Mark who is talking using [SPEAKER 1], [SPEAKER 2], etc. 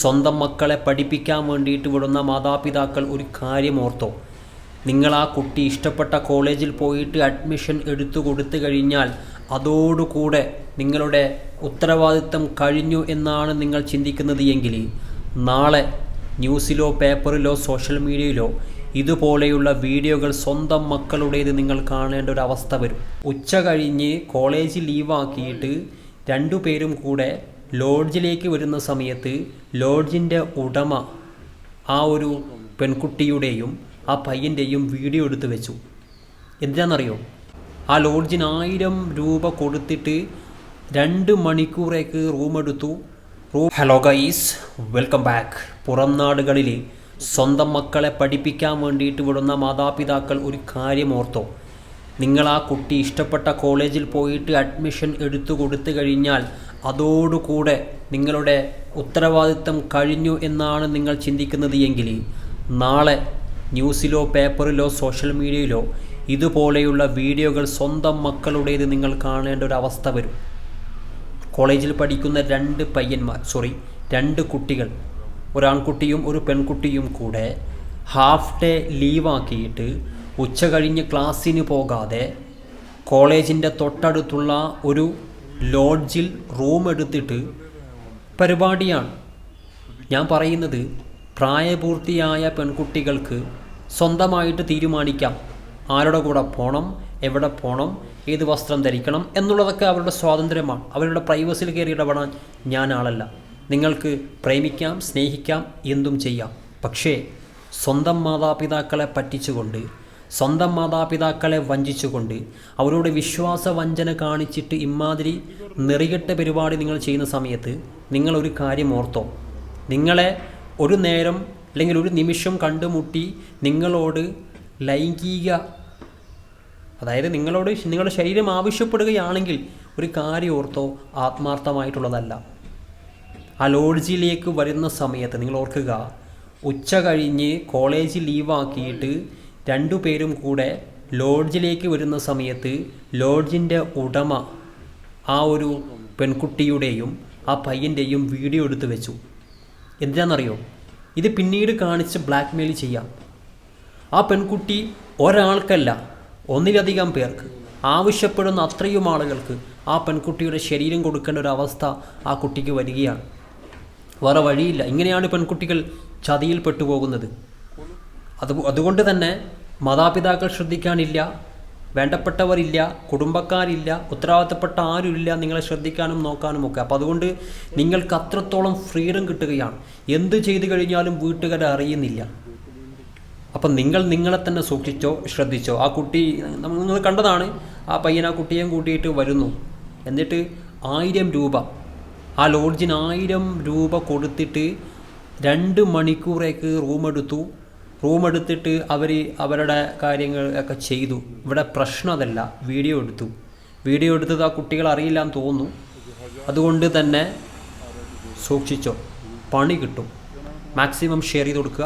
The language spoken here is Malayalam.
[SPEAKER 1] സ്വന്തം മക്കളെ പഠിപ്പിക്കാൻ വേണ്ടിയിട്ട് വിടുന്ന മാതാപിതാക്കൾ ഒരു കാര്യം ഓർത്തോ. നിങ്ങൾ ആ കുട്ടി ഇഷ്ടപ്പെട്ട കോളേജിൽ പോയിട്ട് അഡ്മിഷൻ എടുത്തു കൊടുത്തു കഴിഞ്ഞാൽ അതോടുകൂടെ നിങ്ങളുടെ ഉത്തരവാദിത്തം കഴിഞ്ഞു എന്നാണ് നിങ്ങൾ ചിന്തിക്കുന്നത് എങ്കിൽ നാളെ ന്യൂസിലോ പേപ്പറിലോ സോഷ്യൽ മീഡിയയിലോ ഇതുപോലെയുള്ള വീഡിയോകൾ സ്വന്തം മക്കളുടേത് നിങ്ങൾ കാണേണ്ട ഒരു അവസ്ഥ വരും. ഉച്ച കഴിഞ്ഞ് കോളേജ് ലീവാക്കിയിട്ട് രണ്ടു പേരും കൂടെ ലോഡ്ജിലേക്ക് വരുന്ന സമയത്ത് ലോഡ്ജിന്റെ ഉടമ ആ ഒരു പെൺകുട്ടിയുടെയും ആ പയ്യന്റെയും വീഡിയോ എടുത്തു വെച്ചു. എന്താണെന്നറിയോ ആ ലോഡ്ജിന് ആയിരം രൂപ കൊടുത്തിട്ട് രണ്ട് മണിക്കൂറേക്ക് റൂം എടുത്തു. Room hello guys welcome back. പുറം നാടുകളിൽ സ്വന്തം മക്കളെ പഠിപ്പിക്കാൻ വേണ്ടിയിട്ട് വിടുന്ന മാതാപിതാക്കൾ ഒരു കാര്യം ഓർത്തോ. നിങ്ങൾ ആ കുട്ടി ഇഷ്ടപ്പെട്ട കോളേജിൽ പോയിട്ട് അഡ്മിഷൻ എടുത്തു കൊടുത്തു കഴിഞ്ഞാൽ അതോടുകൂടെ നിങ്ങളുടെ ഉത്തരവാദിത്തം കഴിഞ്ഞു എന്നാണ് നിങ്ങൾ ചിന്തിക്കുന്നത് എങ്കിൽ നാളെ ന്യൂസിലോ പേപ്പറിലോ സോഷ്യൽ മീഡിയയിലോ ഇതുപോലെയുള്ള വീഡിയോകൾ സ്വന്തം മക്കളുടേത് നിങ്ങൾ കാണേണ്ട ഒരു അവസ്ഥ വരും. കോളേജിൽ പഠിക്കുന്ന രണ്ട് പയ്യന്മാർ സോറി രണ്ട് കുട്ടികൾ ഒരാൺകുട്ടിയും ഒരു പെൺകുട്ടിയും കൂടെ ഹാഫ് ഡേ ലീവാക്കിയിട്ട് ഉച്ച കഴിഞ്ഞ് ക്ലാസ്സിന് പോകാതെ കോളേജിന്റെ തൊട്ടടുത്തുള്ള ഒരു ലോഡ്ജിൽ റൂം എടുത്തിട്ട് പരിപാടിയാണ്. ഞാൻ പറയുന്നത് പ്രായപൂർത്തിയായ പെൺകുട്ടികൾക്ക് സ്വന്തമായിട്ട് തീരുമാനിക്കാം. ആരുടെ കൂടെ പോകണം എവിടെ പോകണം ഏത് വസ്ത്രം ധരിക്കണം എന്നുള്ളതൊക്കെ അവരുടെ സ്വാതന്ത്ര്യമാണ്. അവരുടെ പ്രൈവസിയിൽ കയറി ഇടപെടാൻ ഞാൻ ആളല്ല. നിങ്ങൾക്ക് പ്രേമിക്കാം സ്നേഹിക്കാം എന്തും ചെയ്യാം. പക്ഷേ സ്വന്തം മാതാപിതാക്കളെ പറ്റിച്ചുകൊണ്ട് സ്വന്തം മാതാപിതാക്കളെ വഞ്ചിച്ചുകൊണ്ട് അവരോട് വിശ്വാസ വഞ്ചന കാണിച്ചിട്ട് ഇമാതിരി നെറികെട്ട പരിപാടി നിങ്ങൾ ചെയ്യുന്ന സമയത്ത് നിങ്ങൾ ഒരു കാര്യം ഓർത്തോ. നിങ്ങളെ ഒരു നേരം അല്ലെങ്കിൽ ഒരു നിമിഷം കണ്ടുമുട്ടി നിങ്ങളോട് ലൈംഗിക അതായത് നിങ്ങളോട് നിങ്ങളുടെ ശരീരം ആവശ്യപ്പെടുകയാണെങ്കിൽ ഒരു കാര്യം ഓർത്തോ ആത്മാർത്ഥമായിട്ടുള്ളതല്ല. ആ ലോഡ്ജിലേക്ക് വരുന്ന സമയത്ത് നിങ്ങൾ ഓർക്കുക ഉച്ച കഴിഞ്ഞ് കോളേജ് ലീവാക്കിയിട്ട് രണ്ടുപേരും കൂടെ ലോഡ്ജിലേക്ക് വരുന്ന സമയത്ത് ലോഡ്ജിന്റെ ഉടമ ആ ഒരു പെൺകുട്ടിയുടെയും ആ പയ്യന്റെയും വീഡിയോ എടുത്തു വെച്ചു. എന്തിനാണെന്നറിയോ? ഇത് പിന്നീട് കാണിച്ച് ബ്ലാക്ക് മെയിൽ ചെയ്യാം. ആ പെൺകുട്ടി ഒരാൾക്കല്ല ഒന്നിലധികം പേർക്ക് ആവശ്യപ്പെടുന്ന അത്രയും ആളുകൾക്ക് ആ പെൺകുട്ടിയുടെ ശരീരം കൊടുക്കേണ്ട ഒരു അവസ്ഥ ആ കുട്ടിക്ക് വരികയാണ്. വേറെ വഴിയില്ല. ഇങ്ങനെയാണ് പെൺകുട്ടികൾ ചതിയിൽപ്പെട്ടു പോകുന്നത് അത് അതുകൊണ്ട് തന്നെ മാതാപിതാക്കൾ ശ്രദ്ധിക്കാനില്ല വേണ്ടപ്പെട്ടവരില്ല കുടുംബക്കാരില്ല ഉത്തരവാദിത്തപ്പെട്ട ആരുമില്ല നിങ്ങളെ ശ്രദ്ധിക്കാനും നോക്കാനും ഒക്കെ അപ്പോൾ അതുകൊണ്ട് നിങ്ങൾക്ക് അത്രത്തോളം ഫ്രീഡം കിട്ടുകയാണ്. എന്ത് ചെയ്തു കഴിഞ്ഞാലും വീട്ടുകാരെ അറിയുന്നില്ല. അപ്പം നിങ്ങൾ നിങ്ങളെ തന്നെ സൂക്ഷിച്ചോ ശ്രദ്ധിച്ചോ. ആ കുട്ടി നിങ്ങൾ കണ്ടതാണ് ആ പയ്യൻ ആ കുട്ടിയെയും കൂട്ടിയിട്ട് വരുന്നു. എന്നിട്ട് ആയിരം രൂപ. ആ ലോഡ്ജിന് ആയിരം രൂപ കൊടുത്തിട്ട് രണ്ട് മണിക്കൂറേക്ക് റൂം എടുത്തു റൂം എടുത്തിട്ട് അവർ അവരുടെ കാര്യങ്ങൾ ഒക്കെ ചെയ്തു. ഇവിടെ പ്രശ്നം അതല്ല. വീഡിയോ എടുത്തു. വീഡിയോ എടുത്തത് ആ കുട്ടികൾ അറിയില്ല എന്ന് തോന്നുന്നു. അതുകൊണ്ട് തന്നെ സൂക്ഷിച്ചോ. പണി കിട്ടും. മാക്സിമം ഷെയർ ചെയ്ത് കൊടുക്കുക.